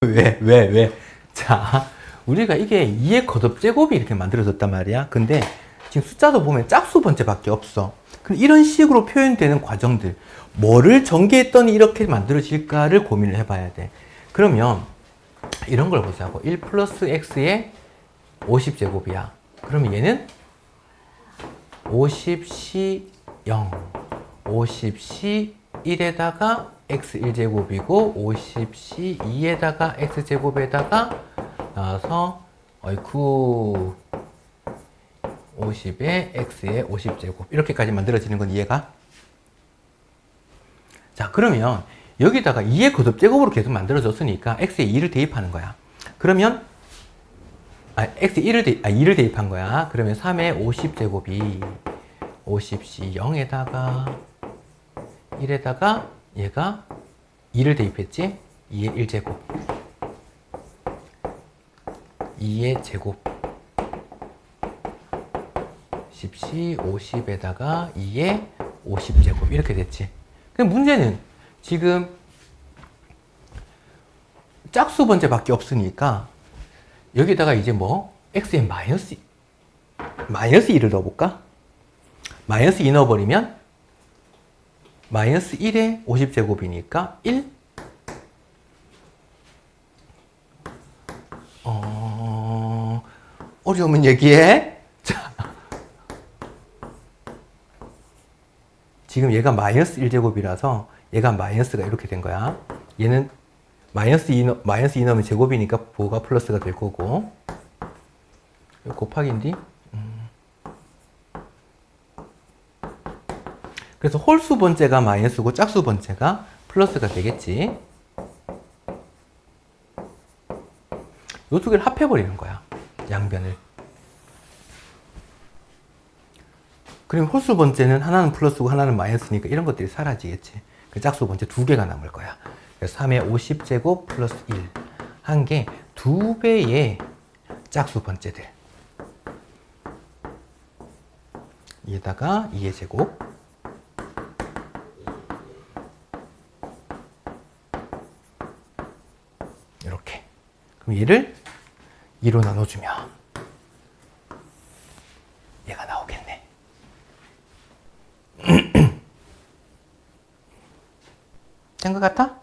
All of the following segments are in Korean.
왜, 왜, 왜? 자, 우리가 이게 2의 거듭 제곱이 이렇게 만들어졌단 말이야. 근데 지금 숫자도 보면 짝수 번째밖에 없어. 근데 이런 식으로 표현되는 과정들, 뭐를 전개했더니 이렇게 만들어질까를 고민을 해봐야 돼. 그러면 이런 걸 보자고. 1 플러스 x의 50제곱이야. 그러면 얘는 50c 0, 50c 1에다가 x1제곱이고 50c 2에다가 x제곱에다가 나와서 어이쿠 50에 x의 50제곱 이렇게까지 만들어지는 건 이해가? 자 그러면 여기다가 2의 거듭제곱으로 계속 만들어졌으니까 x에 2를 대입하는 거야 그러면 아, x 1을 대, 아, 2를 대입한 거야. 그러면 3의 50제곱이 50c 0에다가 1에다가 얘가 2를 대입했지? 2의 1제곱. 2의 제곱. 10c 50에다가 2의 50제곱. 이렇게 됐지. 근데 문제는 지금 짝수 번째밖에 없으니까 여기다가 이제 뭐 x에 마이너스 마이너스 2를 넣어볼까? 마이너스 2 넣어버리면 마이너스 1에 50제곱이니까 1 어... 어려우면 얘기해. 자. 지금 얘가 마이너스 1제곱이라서 얘가 마이너스가 이렇게 된 거야. 얘는 마이너스 2, 넣- 마이너스 2 넣으면 제곱이니까 부호가 플러스가 될 거고. 곱하기인데 그래서 홀수 번째가 마이너스고 짝수 번째가 플러스가 되겠지. 이두 개를 합해버리는 거야 양변을. 그럼 홀수 번째는 하나는 플러스고 하나는 마이너스니까 이런 것들이 사라지겠지. 그 짝수 번째 두 개가 남을 거야. 그래서 3의 50제곱 플러스 1 한 게 두 배의 짝수 번째들. 얘다가 2의 제곱 이렇게 그럼 얘를 2로 나눠주면 얘가 나오겠네 된 것 같아?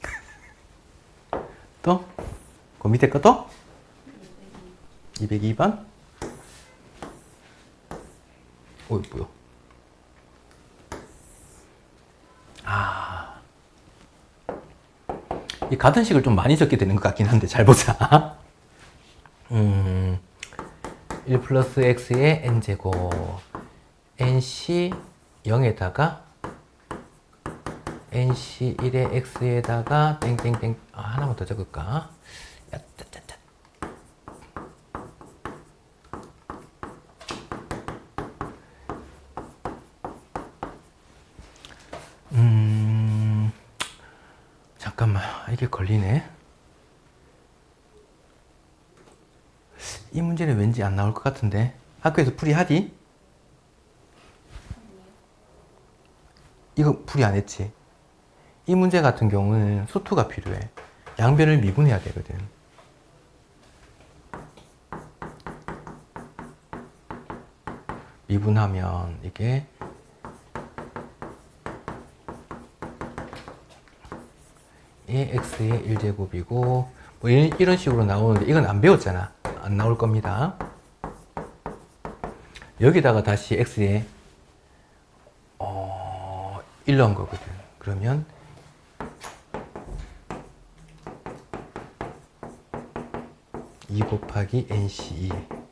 또? 그 밑에 것도? 202번? 어이, 뭐야? 이 가등식을 좀 많이 적게 되는 것 같긴 한데, 잘 보자. 음, 1 플러스 x의 n제곱. nc 0에다가 nc 1의 x에다가 땡땡땡 아, 하나만 더 적을까? 야, 짜짜짜. 음 잠깐만 이게 걸리네. 이 문제는 왠지 안 나올 것 같은데 학교에서 풀이하디? 이거 풀이 안 했지? 이 문제 같은 경우는 수투가 필요해. 양변을 미분해야 되거든. 미분하면 이게 이 x의 1제곱이고 뭐 이런 식으로 나오는데 이건 안 배웠잖아. 안 나올 겁니다. 여기다가 다시 x에 어, 1 넣은 거거든. 그러면 2 곱하기 NC2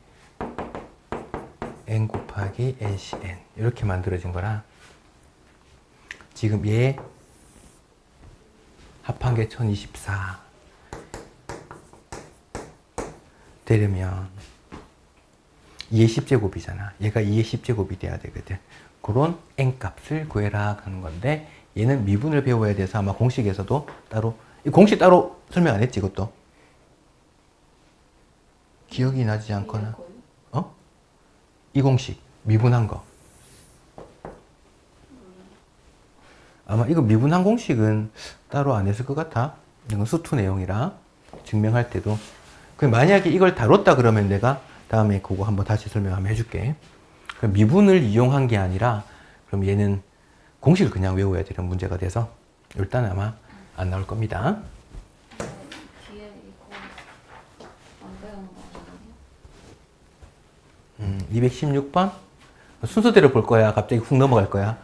N 곱하기 NCN 이렇게 만들어진 거라 지금 얘 합한 게 1024 되려면 2의 10제곱이잖아. 얘가 2의 10제곱이 돼야 되거든. 그런 N 값을 구해라 하는 건데 얘는 미분을 배워야 돼서 아마 공식에서도 따로 이 공식 따로 설명 안 했지 이것도? 기억이 나지 않거나? 어? 이 공식 미분한 거. 아마 이거 미분한 공식은 따로 안 했을 것 같아. 이건 수투 내용이라 증명할 때도. 그 만약에 이걸 다뤘다 그러면 내가 다음에 그거 한번 다시 설명 한번 해줄게. 그럼 미분을 이용한 게 아니라 그럼 얘는 공식을 그냥 외워야 되는 문제가 돼서 일단 아마 안 나올 겁니다. 음, 216번 순서대로 볼 거야. 갑자기 훅 넘어갈 거야.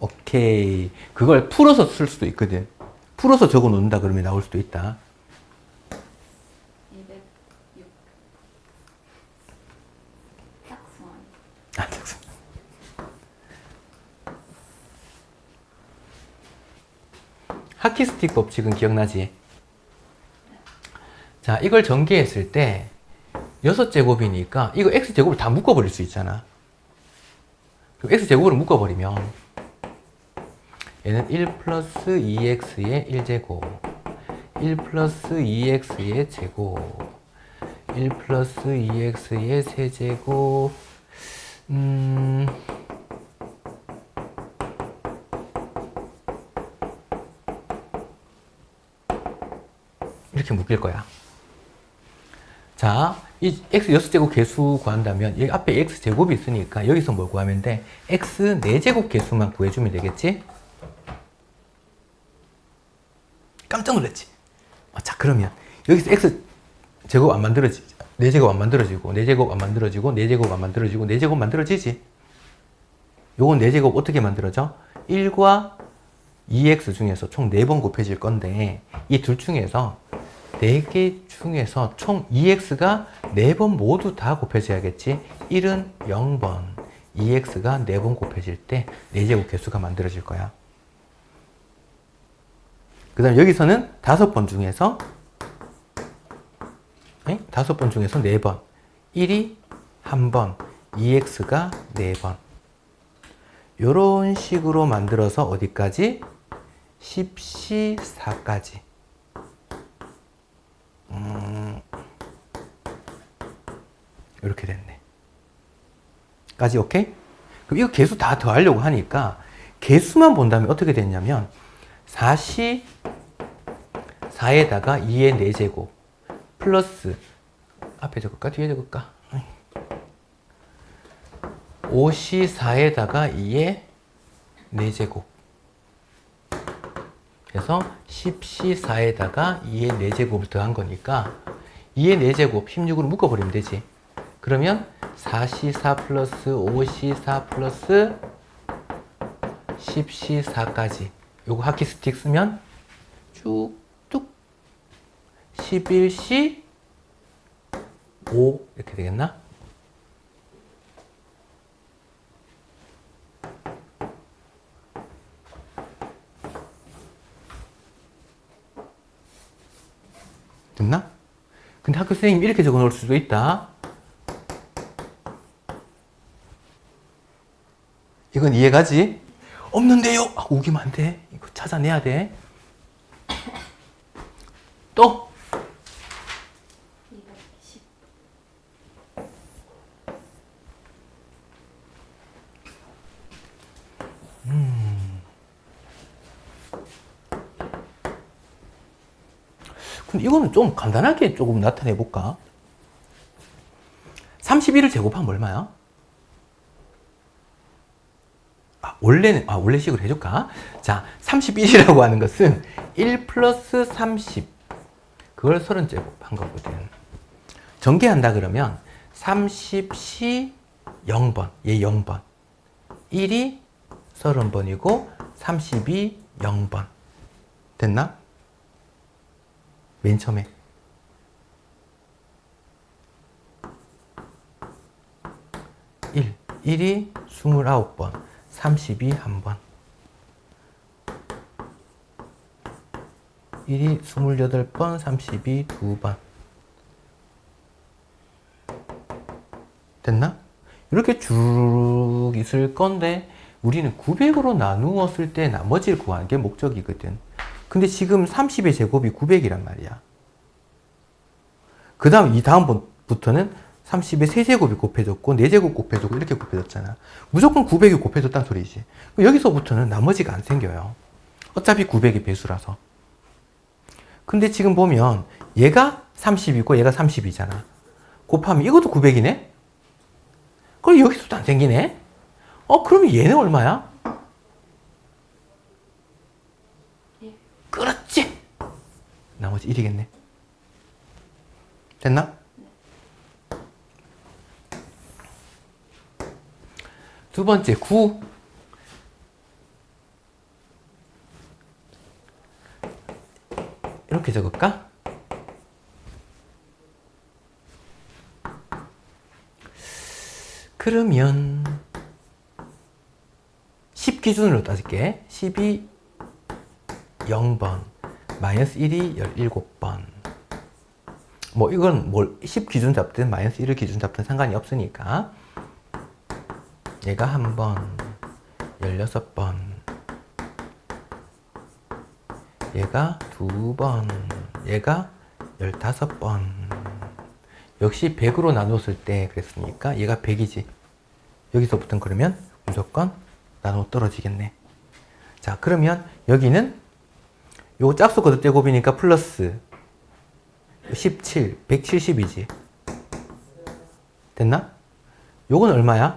오케이. 그걸 풀어서 쓸 수도 있거든. 풀어서 적어 놓는다 그러면 나올 수도 있다. 206. 짝수원. 아, 됐어. 하키스틱 법칙은 기억나지? 자, 이걸 전개했을 때 6제곱이니까 이거 x제곱을 다 묶어버릴 수 있잖아. 그럼 x제곱으로 묶어버리면 얘는 1 플러스 2x의 1제곱 1 플러스 2x의 제곱 1 플러스 2x의 세제곱 음... 이렇게 묶일 거야. 자, 이 x 6제곱 개수 구한다면 여기 앞에 x 제곱이 있으니까 여기서 뭘 구하면 돼? x 4제곱 개수만 구해주면 되겠지? 깜짝 놀랐지? 어, 자, 그러면 여기서 x 제곱 안 만들어지, 4제곱 안 만들어지고, 4제곱 안 만들어지고, 4제곱 안 만들어지고, 4제곱 만들어지지? 요건 4제곱 어떻게 만들어져? 1과 2x 중에서 총 4번 곱해질 건데 이 둘 중에서 4개 중에서 총 2x가 4번 모두 다 곱해져야겠지 1은 0번 2x가 4번 곱해질 때 4제곱 개수가 만들어질 거야 그 다음 여기서는 5번 중에서 네? 5번 중에서 4번 1이 1번 2x가 4번 요런 식으로 만들어서 어디까지? 10C4까지. 음, 이렇게 됐네. 까지 오케이? 그럼 이거 개수 다 더하려고 하니까 개수만 본다면 어떻게 됐냐면 4C 4에다가 2의 4제곱 플러스 앞에 적을까? 뒤에 적을까? 5C4에다가 2의 4제곱. 그래서 10C4에다가 2의 4제곱을 더한 거니까 2의 4제곱 16으로 묶어버리면 되지. 그러면 4C4 플러스 5C4 플러스 10C4까지. 요거 하키 스틱 쓰면 쭉뚝 11C 5 이렇게 되겠나? 됐나? 근데 학교 선생님이 이렇게 적어 놓을 수도 있다. 이건 이해가지? 없는데요? 아, 안 돼. 이거 찾아내야 돼. 또? 근데 이거는 좀 간단하게 조금 나타내 볼까? 31을 제곱하면 얼마야? 아, 원래는, 아, 원래 식으로 해줄까? 자, 31이라고 하는 것은 1 플러스 30. 그걸 30 제곱 한 거거든. 전개한다 그러면 30C 0번, 얘 0번. 1이 30번이고 30이 0번. 됐나? 맨 처음에. 일 1이 29번, 30이 한 번. 1이 28번, 30이 두 번. 됐나? 이렇게 쭉 있을 건데 우리는 900으로 나누었을 때 나머지를 구하는 게 목적이거든. 근데 지금 30의 제곱이 900이란 말이야. 그 다음 이 다음부터는 30의 세제곱이 곱해졌고 4제곱 곱해졌고 이렇게 곱해졌잖아. 무조건 900이 곱해졌단 소리지. 그럼 여기서부터는 나머지가 안 생겨요. 어차피 900이 배수라서. 근데 지금 보면 얘가 30이고 얘가 30이잖아. 곱하면 이것도 900이네? 그럼 여기서도 안 생기네? 어, 그러면 얘는 얼마야? 그렇지! 나머지 1이겠네. 됐나? 두 번째, 9. 이렇게 적을까? 그러면 10 기준으로 따질게. 10이 0번, 마이너스 1이 17번. 뭐 이건 뭘10 기준 잡든 마이너스 1을 기준 잡든 상관이 없으니까 얘가 한 번, 16번. 얘가 두 번, 얘가 15번. 역시 100으로 나눴을 때 그랬으니까 얘가 100이지. 여기서부터는 그러면 무조건 나눠 떨어지겠네. 자, 그러면 여기는 요 짝수 거듭 제곱이니까 플러스 17, 170이지. 됐나? 요건 얼마야?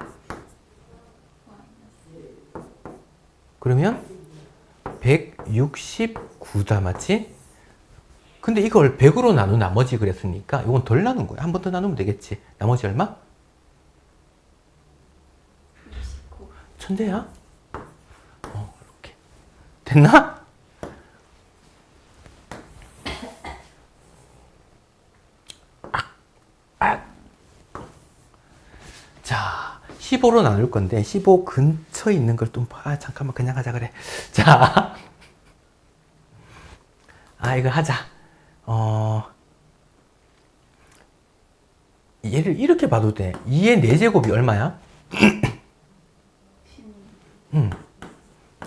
그러면 169다 맞지? 근데 이걸 100으로 나눈 나머지 그랬으니까 이건 덜 나눈 거야. 한 번 더 나누면 되겠지. 나머지 얼마? 69. 천재야? 어, 이렇게. 됐나? 아, 아. 자, 15로 나눌 건데, 15 근처에 있는 걸 좀, 아, 잠깐만, 그냥 하자, 그래. 자. 아, 이거 하자. 어, 얘를 이렇게 봐도 돼. 2의 4제곱이 얼마야? 16. 음.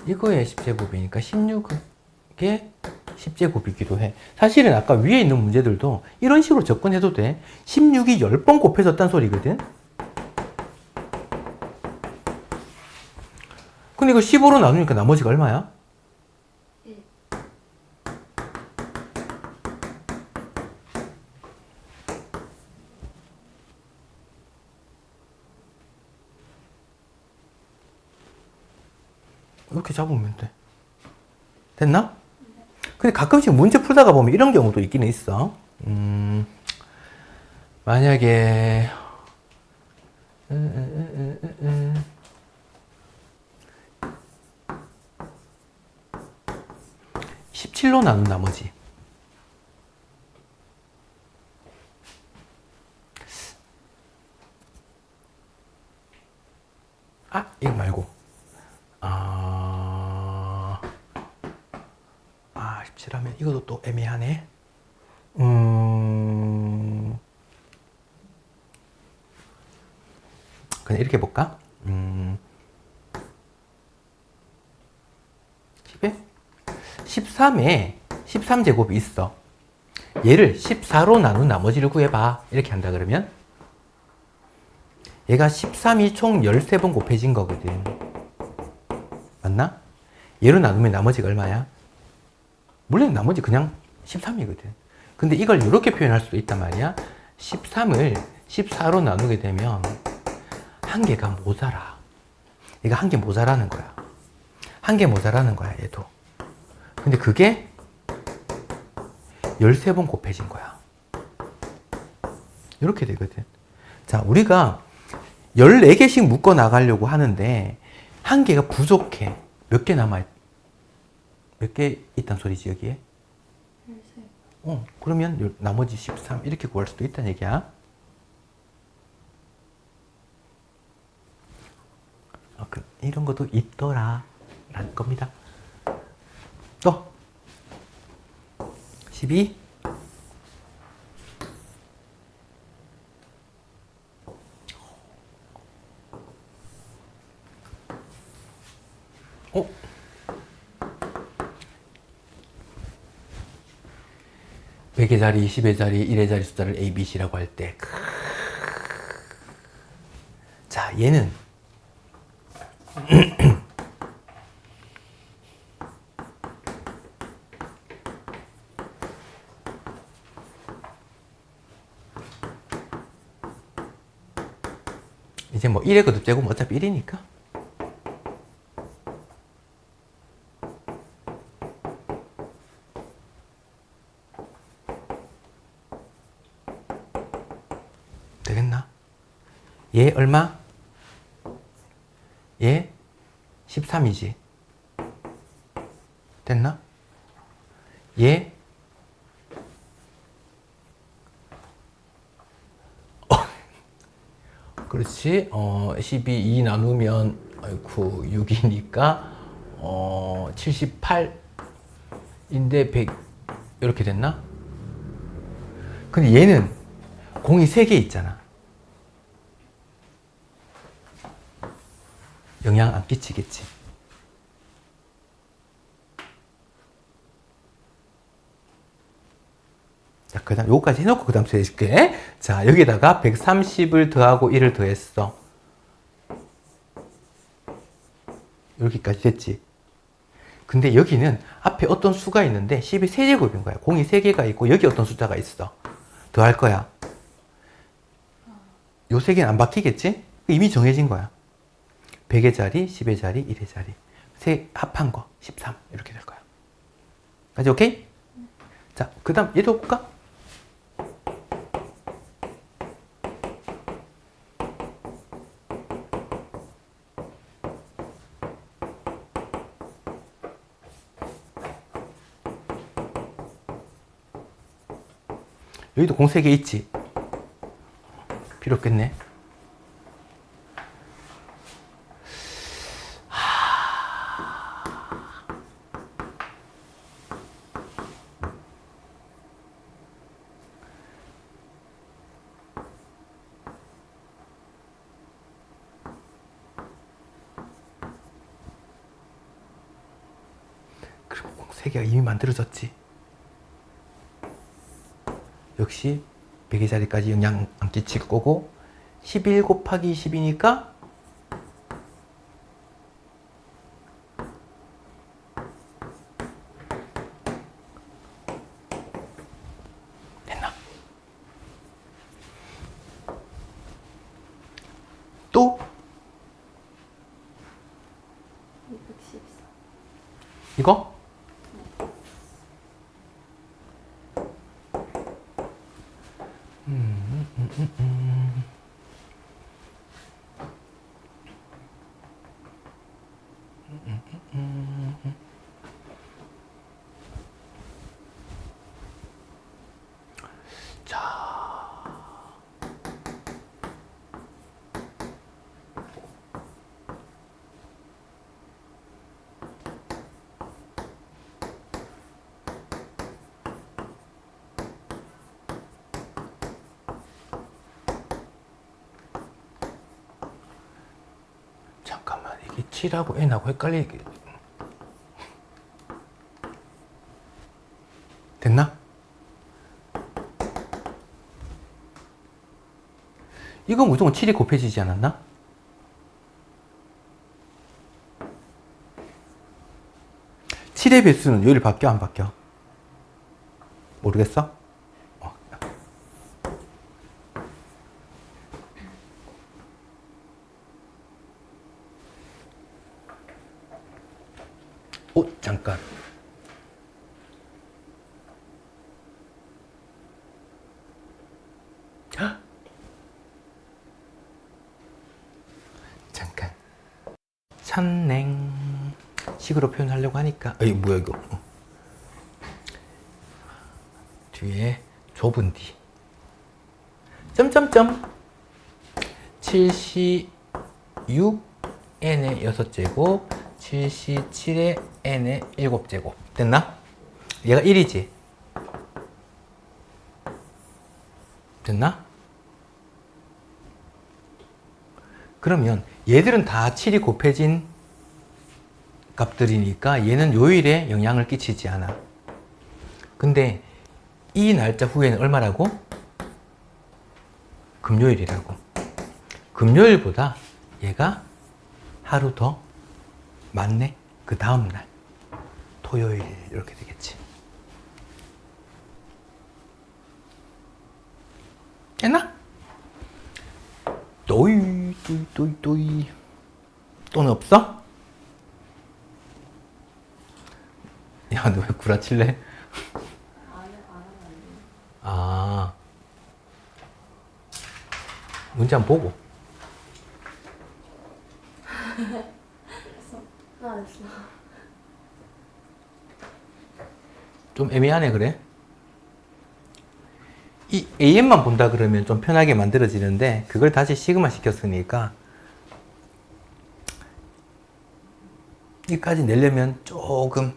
이거의 10제곱이니까 16의 10제곱이기도 해. 사실은 아까 위에 있는 문제들도 이런 식으로 접근해도 돼. 16이 10번 곱해졌단 소리거든. 근데 이거 15로 나누니까 나머지가 얼마야? 1. 이렇게 잡으면 돼. 됐나? 근데 가끔씩 문제 풀다가 보면 이런 경우도 있기는 있어. 음, 만약에, 으, 으, 으, 으, 으. (17로) 나눈 나머지 아 이거 말고 아, 아, 17하면 이것도 또 애매하네. 음, 그냥 이렇게 볼까? 음, 10에 13에 13제곱이 있어. 얘를 14로 나눈 나머지를 구해봐. 이렇게 한다 그러면 얘가 13이 총 13번 곱해진 거거든. 맞나? 얘로 나누면 나머지가 얼마야? 물론 나머지 그냥 13이거든. 근데 이걸 이렇게 표현할 수도 있단 말이야. 13을 14로 나누게 되면 한 개가 모자라. 얘가 한 개 모자라는 거야. 한 개 모자라는 거야, 얘도. 근데 그게 13번 곱해진 거야. 이렇게 되거든. 자, 우리가 14개씩 묶어 나가려고 하는데 한 개가 부족해. 몇 개 남아? 몇 개 있단 소리지 여기에? 13. 어, 그러면 요- 나머지 13 이렇게 구할 수도 있다는 얘기야. 어, 그, 이런 것도 있더라 라는 겁니다. 또 12 어? 100의 자리, 10의 자리, 1의 자리 숫자를 A, B, C라고 할 때. 자, 얘는 이제 뭐 1의 거듭 제곱은 어차피 1이니까. 되겠나? 얘 얼마? 얘 13이지. 됐나? 얘 그렇지. 어, 12, 2 나누면, 아이쿠, 6이니까, 어, 78인데 100, 이렇게 됐나? 근데 얘는 공이 3개 있잖아. 영향 안 끼치겠지. 그 다음, 요거까지 해놓고 그 다음 수해줄게. 자, 여기다가 130을 더하고 1을 더했어. 여기까지 됐지. 근데 여기는 앞에 어떤 수가 있는데 10이 세제곱인 거야. 공이 3개가 있고 여기 어떤 숫자가 있어. 더할 거야. 요세 개는 안 바뀌겠지? 이미 정해진 거야. 100의 자리, 10의 자리, 1의 자리. 세 합한 거, 13. 이렇게 될 거야. 까지 오케이? 자, 그 다음 얘도 볼까? 여기도 공 3개 있지? 필요 없겠네. 그럼 공 3개가 이미 만들어졌지. 역시 100의 자리까지 영향 안 끼칠 거고 11 곱하기 10이니까 됐나? 또 214. 이거? 잠깐만 이게 7하고 n하고 헷갈리게 됐나? 이건 무조건 7이 곱해지지 않았나? 칠의 배수는 여기를 바뀌어 안 바뀌어? 모르겠어? 어. 오, 잠깐. 헉! 잠깐. 천냉. 식으로 표현하려고 하니까. 어이, 뭐야, 이거. 어. 뒤에 좁은 뒤. 점점점. 76 n의 6제곱 77의 n의 7제곱 됐나? 얘가 1이지? 됐나? 그러면 얘들은 다 7이 곱해진 값들이니까 얘는 요일에 영향을 끼치지 않아. 근데 이 날짜 후에는 얼마라고? 금요일이라고. 금요일보다 얘가 하루 더 많네. 그 다음 날 토요일 이렇게 되겠지. 됐나? 또이 또이 또이 또이 또는 없어? 야 너 왜 구라칠래? 아 문제 보고 하나 됐어. 좀 애매하네 그래? 이 AM만 본다 그러면 좀 편하게 만들어지는데 그걸 다시 시그마 시켰으니까 여기까지 내려면 조금